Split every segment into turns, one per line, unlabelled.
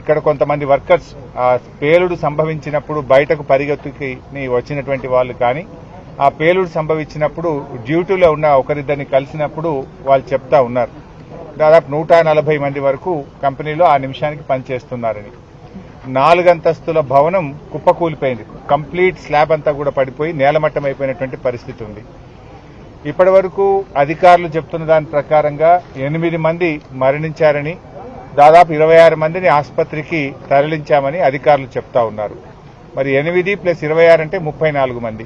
ఇక్కడ కొంతమంది వర్కర్స్ ఆ పేలుడు సంభవించినప్పుడు బయటకు పరిగెత్తుకి వచ్చినటువంటి వాళ్ళు కానీ ఆ పేలుడు సంభవించినప్పుడు డ్యూటీలో ఉన్న ఒకరిద్దరిని కలిసినప్పుడు వాళ్ళు చెప్తా ఉన్నారు. దాదాపు నూట నలభై మంది వరకు కంపెనీలో ఆ నిమిషానికి పనిచేస్తున్నారని. నాలుగంతస్తుల భవనం కుప్పకూలిపోయింది. కంప్లీట్ స్లాబ్ అంతా కూడా పడిపోయి నేలమట్టం అయిపోయినటువంటి పరిస్థితి ఉంది. ఇప్పటి వరకు అధికారులు చెప్తున్న దాని ప్రకారంగా ఎనిమిది మంది మరణించారని దాదాపు ఇరవై ఆరు మందిని ఆసుపత్రికి తరలించామని అధికారులు చెప్తా ఉన్నారు. మరి ఎనిమిది ప్లస్ ఇరవై ఆరు అంటే ముప్పై నాలుగు మంది.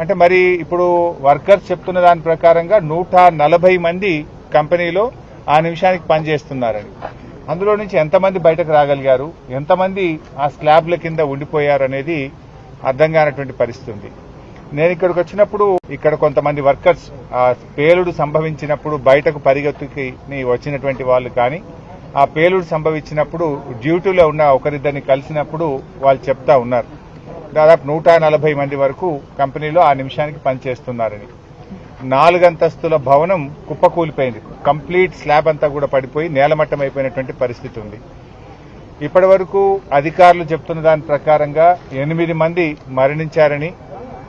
అంటే మరి ఇప్పుడు వర్కర్స్ చెప్తున్న దాని ప్రకారంగా నూట నలభై మంది కంపెనీలో ఆ నిమిషానికి పనిచేస్తున్నారని. అందులో నుంచి ఎంతమంది బయటకు రాగలిగారు? ఎంతమంది ఆ స్లాబ్ల కింద ఉండిపోయారు అనేది అర్థం కానటువంటి పరిస్థితి ఉంది. నేను ఇక్కడికి వచ్చినప్పుడు ఇక్కడ కొంతమంది వర్కర్స్ ఆ పేలుడు సంభవించినప్పుడు బయటకు పరిగెత్తుకి వచ్చినటువంటి వాళ్ళు కానీ ఆ పేలుడు సంభవించినప్పుడు డ్యూటీలో ఉన్న ఒకరిద్దరిని కలిసినప్పుడు వాళ్ళు చెప్తా ఉన్నారు. దాదాపు నూట నలభై మంది వరకు కంపెనీలో ఆ నిమిషానికి పనిచేస్తున్నారని. నాలుగంతస్తుల భవనం కుప్పకూలిపోయింది. కంప్లీట్ స్లాబ్ అంతా కూడా పడిపోయి నేలమట్టం అయిపోయినటువంటి పరిస్థితి ఉంది. ఇప్పటి వరకు అధికారులు చెప్తున్న దాని ప్రకారంగా ఎనిమిది మంది మరణించారని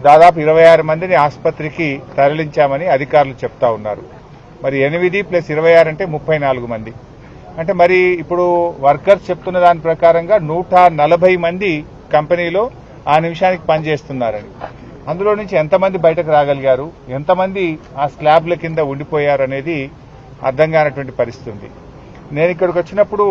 దాదాపు ఇరవై ఆరు మందిని ఆసుపత్రికి తరలించామని అధికారులు చెప్తా ఉన్నారు. మరి ఎనిమిది ప్లస్ ఇరవై ఆరు అంటే ముప్పై నాలుగు మంది. అంటే మరి ఇప్పుడు వర్కర్స్ చెప్తున్న దాని ప్రకారంగా నూట నలభై మంది కంపెనీలో ఆ నిమిషానికి పనిచేస్తున్నారని. అందులో నుంచి ఎంతమంది బయటకు రాగలిగారు? ఎంతమంది ఆ స్లాబ్ల కింద ఉండిపోయారు అనేది అర్థం కానటువంటి పరిస్థితి ఉంది. నేను ఇక్కడికి వచ్చినప్పుడు